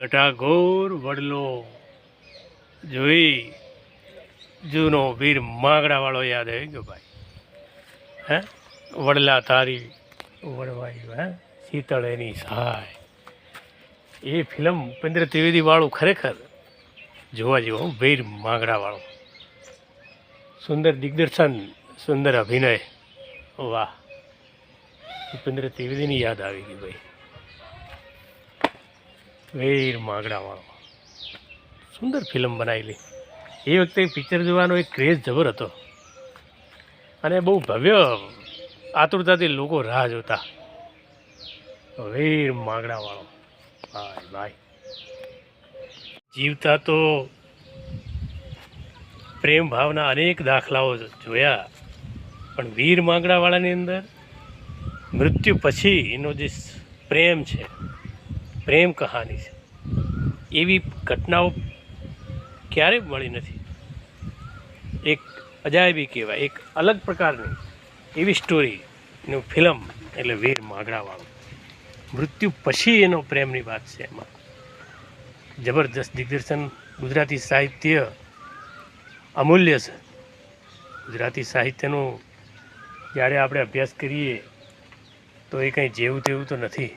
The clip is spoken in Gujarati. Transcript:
કટાઘોર વડલો જોઈ જૂનો વીર માગડાવાળો યાદ આવી ગયો ભાઈ. હે? વડલા તારી વડવાયું હે? શીતળ એની સહાય એ ફિલ્મ ઉપેન્દ્ર ત્રિવેદી વાળું ખરેખર જોવા જેવો વીર માગડાવાળો. સુંદર દિગ્દર્શન, સુંદર અભિનય. વાહ. ઉપેન્દ્ર ત્રિવેદીની યાદ આવી ગઈ ભાઈ. વીર માગડાવાળો સુંદર ફિલ્મ બનાવેલી. એ વખતે પિક્ચર જોવાનો એક ક્રેઝ જબર હતો. અને બહુ ભવ્ય આતુરતાથી લોકો રાહ જોતા. વીર માગડાવાળો ભાઈ ભાઈ. જીવતા તો પ્રેમ ભાવના અનેક દાખલાઓ જોયા. પણ વીર માગડાવાળાની અંદર મૃત્યુ પછી એનો જે પ્રેમ છે પ્રેમ કહાની છે. એવી ઘટનાઓ ક્યારેય મળી નથી. એક અજાયબી કહેવાય, એક અલગ પ્રકારની એવી સ્ટોરીનું ફિલ્મ એટલે વીર માગડાવાળું મૃત્યુ પછી એનો પ્રેમની વાત છે એમાં. જબરદસ્ત દિગ્દર્શન ગુજરાતી સાહિત્ય અમૂલ્ય છે. ગુજરાતી સાહિત્યનું જ્યારે આપણે અભ્યાસ કરીએ તો એ કંઈ જેવું તેવું તો નથી.